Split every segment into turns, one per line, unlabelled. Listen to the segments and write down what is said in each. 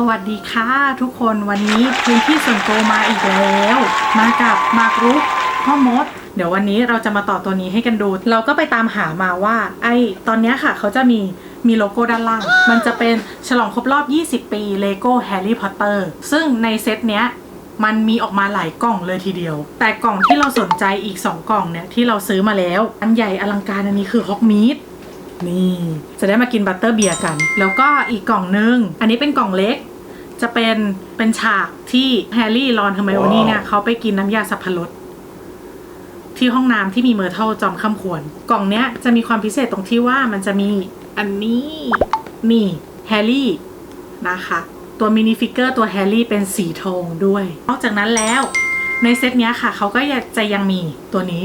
สวัสดีค่ะทุกคนวันนี้พื้นที่ส่วนตัวมาอีกแล้ว มากับมากรุกพ่อมด เดี๋ยววันนี้เราจะมาต่อตัวนี้ให้กันดู เราก็ไปตามหามาว่า ไอตอนนี้ค่ะเขาจะมีมีโลโก้ด้านล่าง มันจะเป็นฉลองครบรอบ 20 ปีเลโก้แฮร์รี่พอตเตอร์ซึ่งในเซตเนี้ยมันมีออกมาหลายกล่องเลยทีเดียว แต่กล่องที่เราสนใจอีก 2 กล่องเนี่ยที่เราซื้อมาแล้ว อันใหญ่อลังการอันนี้คือฮอกมีด นี่จะได้มากินบัตเตอร์เบียร์กัน แล้วก็อีกกล่องนึง อันนี้เป็นกล่องเล็ก จะเป็นเป็นฉากที่แฮร์รี่รอนเฮอร์ไมโอนี่เนี่ยเขาไปกินน้ำยาสับปะรดที่ห้องน้ำที่มีเมอร์เทลจอมข้ามควร กล่องเนี้ยจะมีความพิเศษตรงที่ว่ามันจะมีอันนี้ นี่แฮร์รี่นะคะ ตัวมินิฟิกเกอร์ตัวแฮร์รี่เป็นสีทองด้วย นอกจากนั้นแล้วในเซตเนี้ยค่ะ เขาก็จะยังมีตัวนี้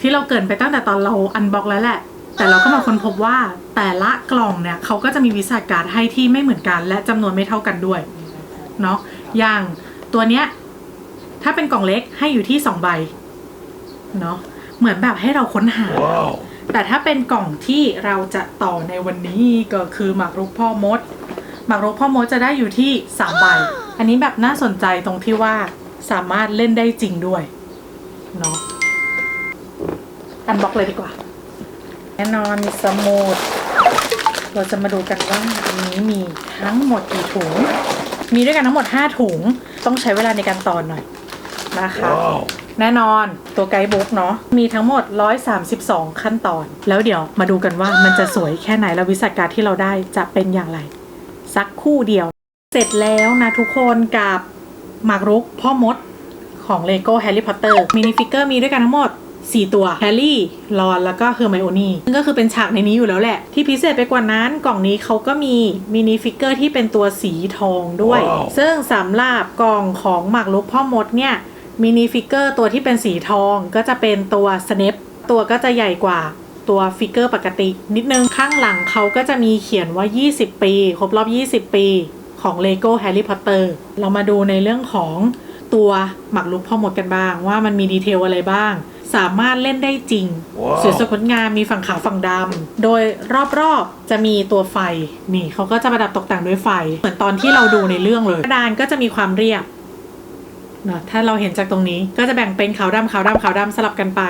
ที่เราเกรินไปตั้งแต่ตอนเราอันบ็อกแล้วแหละ แต่เราก็มาค้นพบว่าแต่ละกล่องเนี่ยเขาก็จะมีวิสาการดให้ที่ไม่เหมือนกัน และจำนวนไม่เท่ากันด้วยเนาะอย่างตัวเนี้ยถ้าเป็นกล่องเล็กให้อยู่ที่สองใบเนาะเหมือนแบบให้เราค้นหา
Wow.
แต่ถ้าเป็นกล่องที่เราจะต่อในวันนี้ก็คือหมากรุกพ่อมดหมากรุกพ่อมดจะได้อยู่ที่สามใบ อันนี้แบบน่าสนใจตรงที่ว่าสามารถเล่นได้จริงด้วยเนาะอันบล็อกเลยดีกว่า แน่นอนมีสมุดเราจะมาดูกันว่าอันนี้มีทั้งหมดกี่ถุง มีด้วยกันทั้งหมด 5 ถุง ต้องใช้เวลาในการต่อหน่อยนะคะ
Wow.
แน่นอนตัวไกด์บุ๊กเนาะมีทั้งหมด 132 ขั้นตอน แล้วเดี๋ยวมาดูกันว่ามันจะสวยแค่ไหนและวิสัยการที่เราได้จะเป็นอย่างไร สักครู่เดียว เสร็จแล้วนะทุกคนกับหมากรุกพ่อมดของเลโก้แฮร์รี่พอตเตอร์มินิฟิกเกอร์มีด้วยกันทั้งหมด 4 ตัวแฮร์รี่รอนแล้วก็เฮอร์ไมโอนี่ซึ่งก็คือเป็นฉากในนี้อยู่แล้วแหละ ที่พิเศษไปกว่านั้นกล่องนี้เขาก็มีมินิฟิกเกอร์ที่เป็นตัวสีทองด้วย
ว้าว
ซึ่งสำหรับกล่องของหมากรุกพ่อมดเนี่ยมินิฟิกเกอร์ตัวที่เป็นสีทองก็จะเป็นตัวสเนปตัวก็จะใหญ่กว่าตัวฟิกเกอร์ปกติ นิดนึงข้างหลังเขาก็จะมีเขียนว่า 20 ปี ครบรอบ 20 ปีของ LEGO Harry Potter เรามาดูในเรื่องของตัวหมักลุกพ่อหมดกันบ้าง ว่ามันมีดีเทลอะไรบ้าง สามารถเล่นได้จริง
ว้าว
สวยสดงดงามมีฝั่งขาวฝั่งดำโดยรอบๆจะมีตัวไฟนี่เขาก็จะประดับตกแต่งด้วยไฟ เหมือนตอนที่เราดูในเรื่องเลยกระดานก็จะมีความเรียบเนอะถ้าเราเห็นจากตรงนี้ก็จะแบ่งเป็นขาวดำขาวดำขาวดำสลับกันไป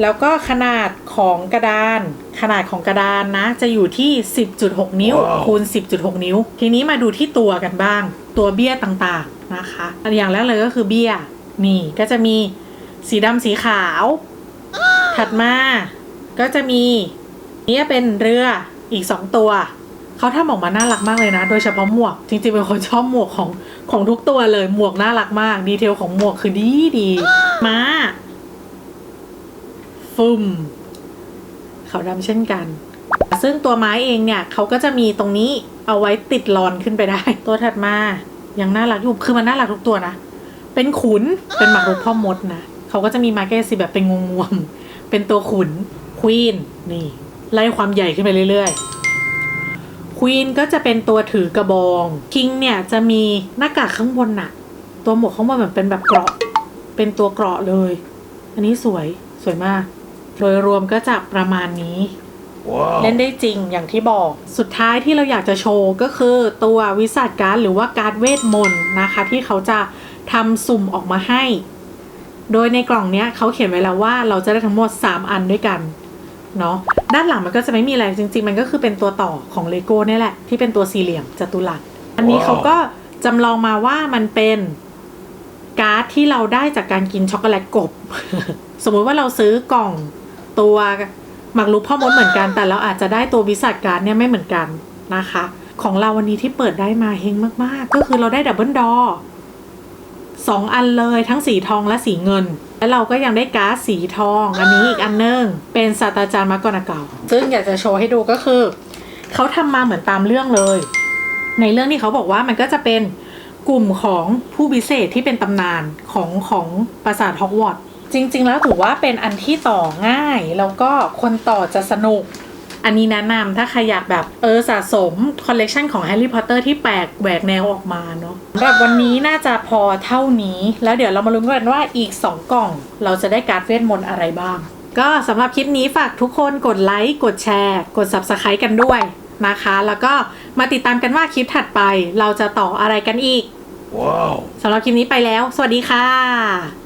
แล้วก็ขนาดของกระดาน ขนาดของกระดานนะ จะอยู่ที่ 10.6 นิ้ว
ว้าว
คูณ 10.6 นิ้ว ทีนี้มาดูที่ตัวกันบ้าง ตัวเบี้ยต่างๆนะคะอันอย่างแรกเลยก็คือเบี้ยนี่ก็จะมี สีดำสีขาว ถัดมาก็จะมีนี่เป็นเรืออีก2ตัวเขาทำออกมาน่ารักมากเลยนะ โดยเฉพาะหมวก จริงๆเป็นคนชอบหมวกของของทุกตัวเลยหมวกน่ารักมากดีเทลของหมวกคือดีดีมาฟึมขาวดำเช่นกัน ซึ่งตัวไม้เองเนี่ยเขาก็จะมีตรงนี้เอาไว้ติดรอนขึ้นไปได้ ตัวถัดมายังน่ารักอยู่คือมันน่ารักทุกตัวนะ เป็นขุนเป็นหมากรุกพ่อมดนะ เขาก็จะมีมาร์เก็ตสิแบบเป็นงงวงๆเป็นตัวขุนควีนนี่ไล่ความใหญ่ขึ้นไปเรื่อยๆควีนก็จะเป็นตัวถือกระบองคิงเนี่ยจะมีหน้ากากข้างบนน่ะ ตัวหมวกข้างบนเหมือนเป็นแบบเกราะ เป็นตัวเกราะเลย อันนี้สวยสวยมาก โดยรวมก็จะประมาณนี้
Wow.
เล่นได้จริงอย่างที่บอกสุดท้ายที่เราอยากจะโชว์ก็คือตัววิสัทการ์ดหรือว่าการ์ดเวทมนต์นะคะ ที่เขาจะทำสุ่มออกมาให้ โดยในกล่องเนี้ยเขาเขียนไว้แล้วว่าเราจะได้ทั้งหมด 3 อันด้วยกันเนาะด้านหลังมันก็จะไม่มีอะไรจริง ๆ มันก็คือเป็นตัวต่อของเลโก้นี่ยแหละ ที่เป็นตัวสี่เหลี่ยมจัตุรัสอันนี้เขาก็จำลองมาว่ามันเป็นการ์ดที่เราได้จากการกินช็อกโกแลตกบ สมมุติว่าเราซื้อกล่องตัวหมากรุกพ่อมดเหมือนกันแต่เราอาจจะได้ตัววิสัทการ์ดเนี่ยไม่เหมือนกันนะคะ ของเราวันนี้ที่เปิดได้มาเฮงมากๆ ก็คือเราได้ดับเบิลดอ สองอันเลยทั้งสีทองและสีเงิน แล้วเราก็ยังได้การ์ดสีทองอันนี้อีกอันนึงเป็นศาสตราจารย์มักกนาเก่าซึ่งอยากจะโชว์ให้ดูก็คือ เขาทำมาเหมือนตามเรื่องเลย ในเรื่องที่เขาบอกว่ามันก็จะเป็นกลุ่มของผู้พิเศษที่เป็นตำนานของของปราสาทฮอกวอตส์จริง ๆ แล้วถือว่าเป็นอันที่ต่อง่าย แล้วก็คนต่อจะสนุก อันนี้แนะนำถ้าใครอยากแบบเออสะสมคอลเลกชันของแฮร์รี่พอตเตอร์ที่แปลกแหวกแนวออกมาเนาะสำหรับวันนี้น่าจะพอเท่านี้ แล้วเดี๋ยวเรามาลุ้นกันว่าอีก 2 กล่อง เราจะได้การ์ดเวทมนต์อะไรบ้าง ก็สำหรับคลิปนี้ฝากทุกคนกดไลค์กดแชร์ กด Subscribe กันด้วยนะคะ แล้วก็มาติดตามกันว่าคลิปถัดไป เราจะต่ออะไรกันอีก
Wow.
สำหรับคลิปนี้ไปแล้ว สวัสดีค่ะ